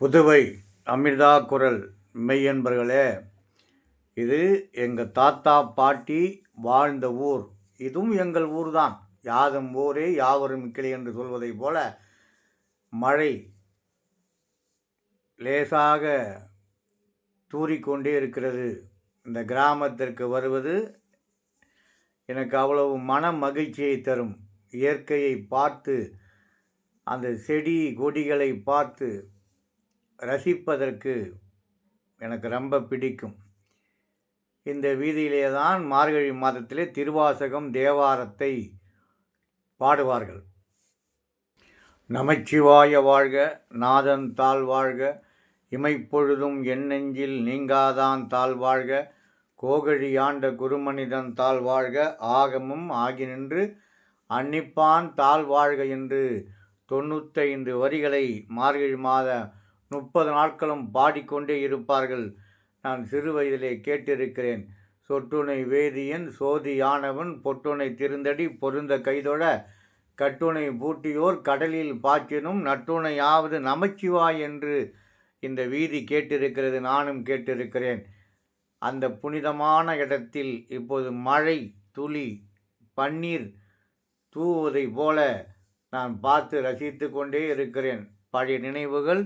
புதுவை அமிர்தா குரல் மெய்யன்பர்களே இது எங்கள் தாத்தா பாட்டி வாழ்ந்த ஊர். இதுவும் எங்கள் ஊர் தான் யாதும் ஊரே யாவரும் கிளை என்று சொல்வதைப் போல மழை லேசாக தூறிக்கொண்டே இருக்கிறது. இந்த கிராமத்திற்கு வருவது எனக்கு அவ்வளவு மன மகிழ்ச்சியை தரும். இயற்கையை பார்த்து அந்த செடி கொடிகளை பார்த்து ரசிப்பதற்கு எனக்கு ரொம்ப பிடிக்கும். இந்த வீதியிலே தான் மார்கழி மாதத்திலே திருவாசகம் தேவாரத்தை பாடுவார்கள். நமச்சிவாய வாழ்க நாதன் தாழ் வாழ்க இமைப்பொழுதும் என் நெஞ்சில் நீங்காதான் தாழ் வாழ்க கோகழி ஆண்ட குருமனிதன் தாழ் வாழ்க ஆகமும் ஆகி நின்று அன்னிப்பான் தாழ் வாழ்க என்று தொண்ணூத்தைந்து வரிகளை மார்கழி மாத முப்பது நாட்களும் பாடிக்கொண்டே இருப்பார்கள். நான் சிறு வயதிலே கேட்டிருக்கிறேன். சொட்டுணை வேதியன் சோதியானவன் பொட்டுணை திருந்தடி பொருந்த கைதொழ கட்டுணை பூட்டியோர் கடலில் பாய்ச்சினும் நட்டுணையாவது நமச்சிவாய் என்று இந்த வீதி கேட்டிருக்கிறது நானும் கேட்டிருக்கிறேன். அந்த புனிதமான இடத்தில் இப்போது மழை துளி பன்னீர் தூவுவதை போல நான் பார்த்து ரசித்து கொண்டே இருக்கிறேன். பழைய நினைவுகள்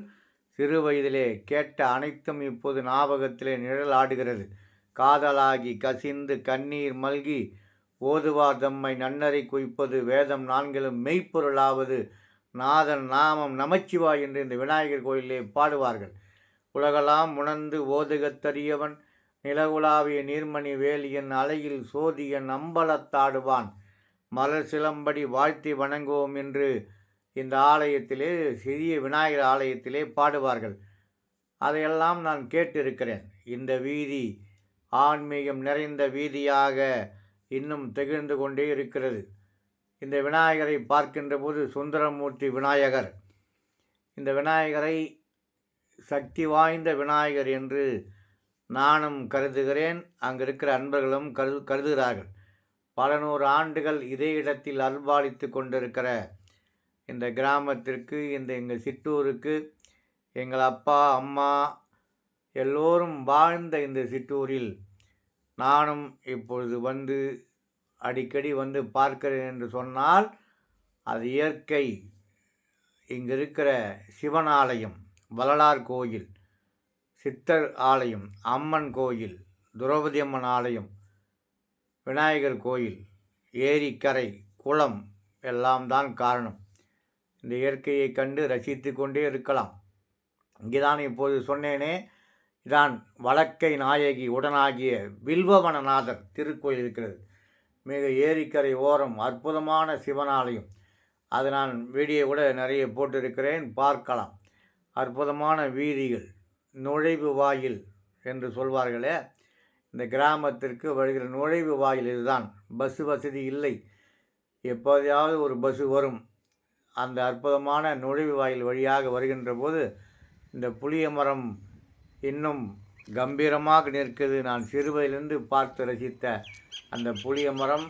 சிறு வயதிலே கேட்ட அனைத்தும் இப்போது ஞாபகத்திலே நிழலாடுகிறது. காதலாகி கசிந்து கண்ணீர் மல்கி ஓதுவார் தம்மை நன்னரை குவிப்பது வேதம் நான்கிலும் மெய்ப்பொருளாவது நாதன் நாமம் நமச்சிவாய் என்று இந்த விநாயகர் கோயிலே பாடுவார்கள். உலகலாம் உணர்ந்து ஓதுகத்தறியவன் நிலவுலாவிய நீர்மணி வேலியன் அலையில் சோதியன் அம்பலத்தாடுவான் மலர் சிலம்படி வாழ்த்தி வணங்குவோம் என்று இந்த ஆலயத்திலே சிறிய விநாயகர் ஆலயத்திலே பாடுவார்கள். அதையெல்லாம் நான் கேட்டிருக்கிறேன். இந்த வீதி ஆன்மீகம் நிறைந்த வீதியாக இன்னும் திகழ்ந்து கொண்டே இருக்கிறது. இந்த விநாயகரை பார்க்கின்ற போது சுந்தரமூர்த்தி விநாயகர் இந்த விநாயகரை சக்தி வாய்ந்த விநாயகர் என்று நானும் கருதுகிறேன். அங்கு இருக்கிற அன்பர்களும் கரு கருதுகிறார்கள். பல நூறு ஆண்டுகள் இதே இடத்தில் அல்பாளித்து கொண்டிருக்கிற இந்த கிராமத்திற்கு இந்த எங்கள் சிற்றூருக்கு எங்கள் அப்பா அம்மா எல்லோரும் வாழ்ந்த இந்த சிற்றூரில் நானும் இப்பொழுது வந்து அடிக்கடி வந்து பார்க்கிறேன் என்று சொன்னால் அது இயற்கை. இங்கே இருக்கிற சிவன் ஆலயம் வள்ளலார் கோயில் சித்தர் ஆலயம் அம்மன் கோயில் துரௌபதி அம்மன் ஆலயம் விநாயகர் கோயில் ஏரிக்கரை குளம் எல்லாம் தான் காரணம். இந்த இயற்கையை கண்டு ரசித்து கொண்டே இருக்கலாம். இங்குதான் இப்போது சொன்னேனே இதான் வழக்கை நாயகி உடனாகிய வில்வவனநாதர் திருக்கோயில் இருக்கிறது. மிக ஏரிக்கரை ஓரம் அற்புதமான சிவனாலயம். அது நான் வீடியோ கூட நிறைய போட்டிருக்கிறேன் பார்க்கலாம். அற்புதமான வீதிகள் நுழைவு வாயில் என்று சொல்வார்களே இந்த கிராமத்திற்கு வருகிற நுழைவு வாயில் இதுதான். பஸ்ஸு வசதி இல்லை. எப்போதையாவது ஒரு பஸ்ஸு வரும். அந்த அற்புதமான நுழைவு வாயில் வழியாக வருகின்ற போது இந்த புளிய மரம் இன்னும் கம்பீரமாக நிற்கிறது நான் சிறுவயதிலிருந்து பார்த்து ரசித்த அந்த புளிய மரம்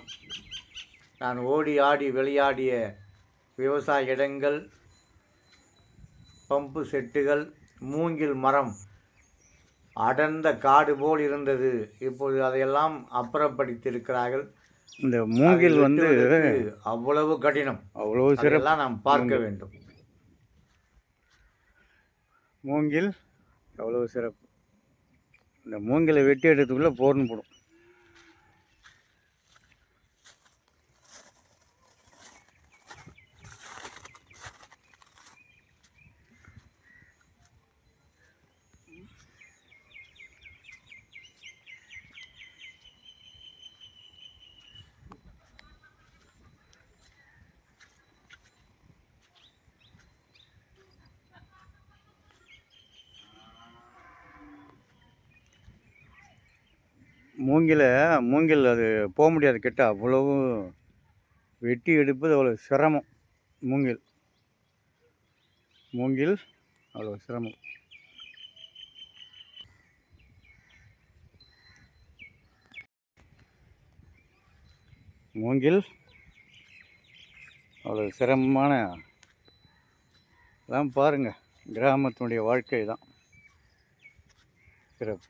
நான் ஓடி ஆடி விளையாடிய விவசாய இடங்கள் பம்பு செட்டுகள் மூங்கில் மரம் அடர்ந்த காடு போல் இருந்தது. இப்போது அதையெல்லாம் அப்புறப்படுத்தியிருக்கிறார்கள். இந்த மூங்கில் வந்து அவ்வளவு கடினம். அவ்வளோ சிறப்பு. அதெல்லாம் நாம் பார்க்க வேண்டும். மூங்கில் அவ்வளோ சிறப்பு. இந்த மூங்கிலை வெட்டி எடுத்துக்குள்ளே போர்னு போடும். மூங்கில் மூங்கில் அது போக முடியாது கிட்ட. அவ்வளவு வெட்டி எடுப்பது அவ்வளோ சிரமம். மூங்கில். மூங்கில் அவ்வளோ சிரமம். மூங்கில் அவ்வளோ சிரமமான அதான் பாருங்கள் கிராமத்தினுடைய வாழ்க்கை தான். சிறப்பு.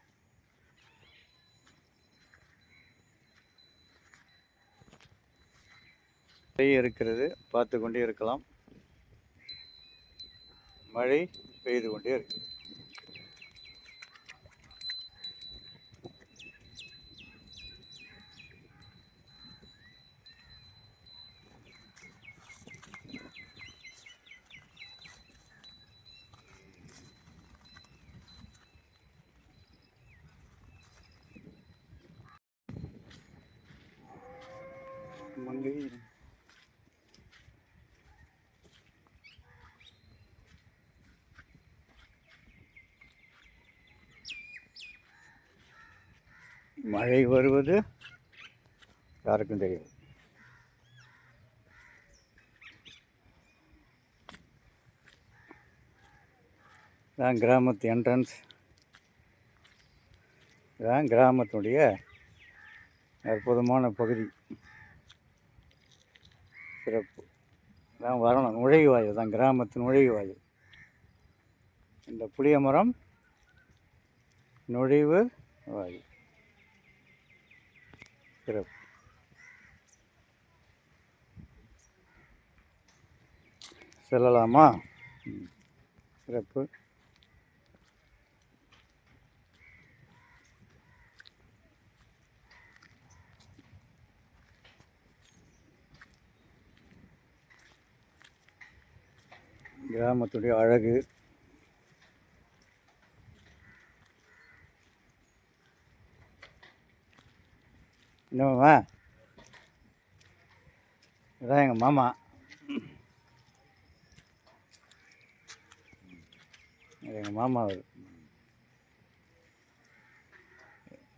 இருக்கிறது பார்த்து கொண்டே இருக்கலாம். மழை பெய்து கொண்டே இருக்கிறது மங்கை மழை வருவது யாருக்கும் தெரியாது. தான் கிராமத்து என்ட்ரன்ஸ் இதான் கிராமத்துடைய அற்புதமான பகுதி. சிறப்பு. தான் வரணும் நுழைவாயு தான் கிராமத்து நுழைவாயு இந்த புளிய மரம் நுழைவு வாயு சிறப்பு. செல்லலாமா? சிறப்பு. கிராமத்துடைய அழகு. என்னம்மா இதான் எங்கள் மாமா. எங்கள் மாமா அவர்.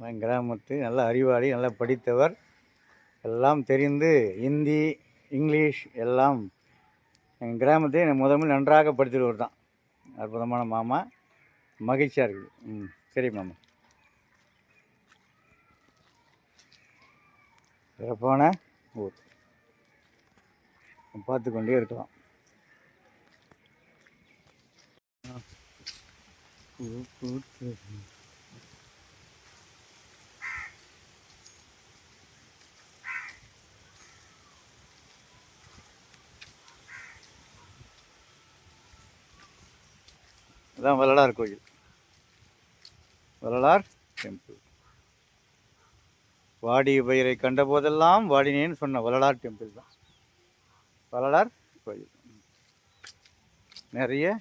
என் கிராமத்து நல்ல அறிவாளி நல்லா படித்தவர். எல்லாம் தெரிந்து ஹிந்தி இங்கிலீஷ் எல்லாம் எங்கள் கிராமத்தை எனக்கு முதல் நன்றாக படித்தவர் தான் அற்புதமான மாமா. மகிழ்ச்சியாக இருக்குது. ம் சரி மாமா. சிறப்பான ஊர் பார்த்து கொண்டே இருக்கலாம் அதான் வள்ளலார் கோயில். வள்ளலார் டெம்பிள் வாடிய பயிரை கண்டபோதெல்லாம் வாடினேன்னு சொன்ன வள்ளலார் டெம்பிள் தான். வள்ளலார் கோயில். நிறைய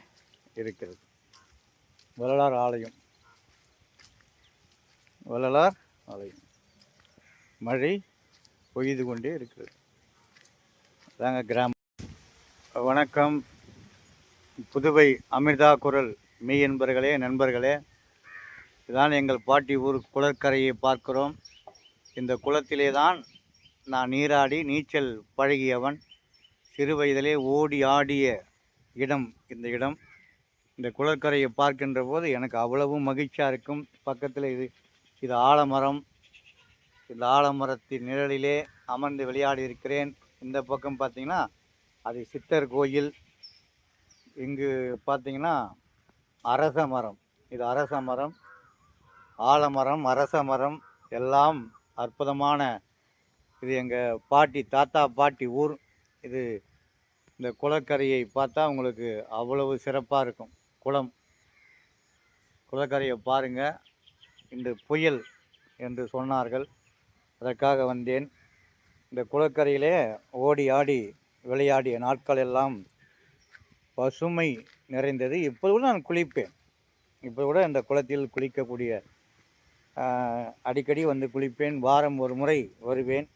இருக்கிறது. வள்ளலார் ஆலயம். வள்ளலார் ஆலயம். மழை பொய்து கொண்டே இருக்கிறது. அதாங்க கிராமம். வணக்கம். புதுவை அமிர்தா குரல். மெய் என்பர்களே நண்பர்களே. இதான் எங்கள் பாட்டி ஊர் குளக்கரையை பார்க்கிறோம். இந்த குளத்திலே தான் நான் நீராடி நீச்சல் பழகியவன். சிறு வயதிலே ஓடி ஆடிய இடம் இந்த இடம். இந்த குளக்கரையை பார்க்கின்ற போது எனக்கு அவ்வளவு மகிழ்ச்சியாக இருக்கும். பக்கத்தில் இது இது ஆலமரம். இந்த ஆலமரத்தின் நிழலிலே அமர்ந்து விளையாடி இருக்கிறேன். இந்த பக்கம் பார்த்திங்கன்னா அது சித்தர் கோயில். இங்கு பார்த்தீங்கன்னா அரச மரம். இது அரச மரம். ஆலமரம் அரச மரம். எல்லாம் அற்புதமான இது எங்கள் பாட்டி தாத்தா பாட்டி ஊர். இது இந்த குளக்கரையை பார்த்தா உங்களுக்கு அவ்வளவு சிறப்பாக இருக்கும். குளம். குளக்கரையை பாருங்கள் இந்த புயல் என்று சொன்னார்கள். அதற்காக வந்தேன். இந்த குளக்கரையிலே ஓடி ஆடி விளையாடிய நாட்கள் எல்லாம் பசுமை நிறைந்தது. இப்போ கூட நான் குளிப்பேன். இப்போ கூட இந்த குளத்தில் குளிக்கக்கூடிய அடிக்கடி வந்து குளிப்பேன். வாரம் ஒரு முறை வருவேன்.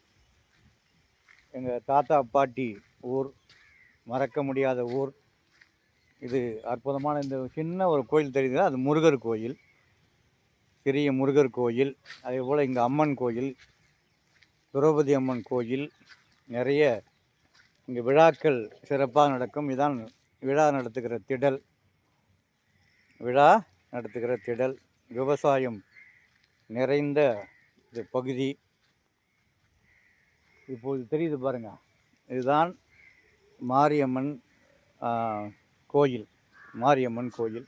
எங்கள் தாத்தா பாட்டி ஊர் மறக்க முடியாத ஊர். இது அற்புதமான இந்த சின்ன ஒரு கோயில் தெரியுது? அது முருகர் கோயில். சிறிய முருகர் கோயில். அதே போல் இங்கே அம்மன் கோயில் திரௌபதி அம்மன் கோயில் நிறைய இங்கே விழாக்கள் சிறப்பாக நடக்கும். இதான் விழா நடத்துகிற திடல். விழா நடத்துகிற திடல். விவசாயம் நிறைந்த இது பகுதி. இப்போது தெரியுது பாருங்கள் இதுதான் மாரியம்மன் கோயில். மாரியம்மன் கோயில்.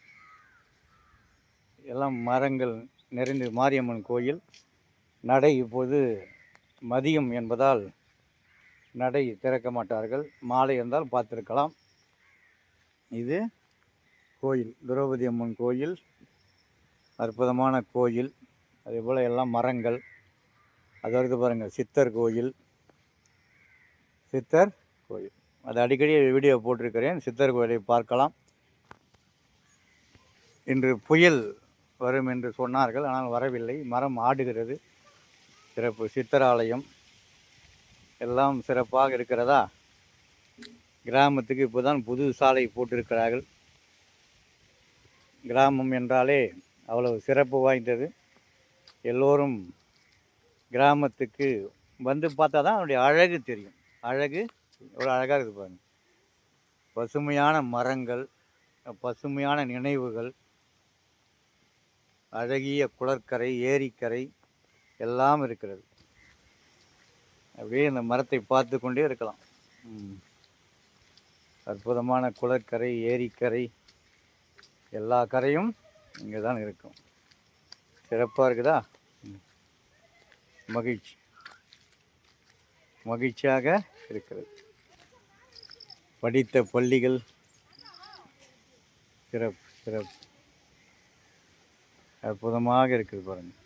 எல்லாம் மரங்கள் நிறைந்து மாரியம்மன் கோயில். நடை இப்போது மதியம் என்பதால் நடை திறக்க மாட்டார்கள். மாலை இருந்தால் பார்த்துருக்கலாம். இது கோயில். திரௌபதி அம்மன் கோயில். அற்புதமான கோயில். அதே போல் எல்லாம் மரங்கள். அது வருது பாருங்கள் சித்தர் கோயில். சித்தர் கோயில். அது அடிக்கடி வீடியோ போட்டிருக்கிறேன். சித்தர் கோயிலை பார்க்கலாம். இன்று புயல் வரும் என்று சொன்னார்கள் ஆனால் வரவில்லை. மரம் ஆடுகிறது. சிறப்பு சித்தராலயம். எல்லாம் சிறப்பாக இருக்கிறதா? கிராமத்துக்கு இப்போதான் புது சாலை போட்டிருக்கிறார்கள். கிராமம் என்றாலே அவ்வளவு சிறப்பு வாய்ந்தது. எல்லோரும் கிராமத்துக்கு வந்து பார்த்தா தான் அதனுடைய அழகு தெரியும். அழகு எவ்வளோ அழகாக இருக்குது பாருங்கள் பசுமையான மரங்கள் பசுமையான நினைவுகள் அழகிய குளக்கரை ஏரிக்கரை எல்லாம் இருக்கிறது. அப்படியே இந்த மரத்தை பார்த்து கொண்டே இருக்கலாம் அற்புதமான குளக்கரை ஏரிக்கரை எல்லா கரையும் இங்கே தான் இருக்கும். சிறப்பாக இருக்குதா? மகிழ்ச்சி. மகிழ்ச்சியாக இருக்கிறது. படித்த பள்ளிகள் சிறப்பு சிறப்பு அற்புதமாக இருக்குது பாருங்கள்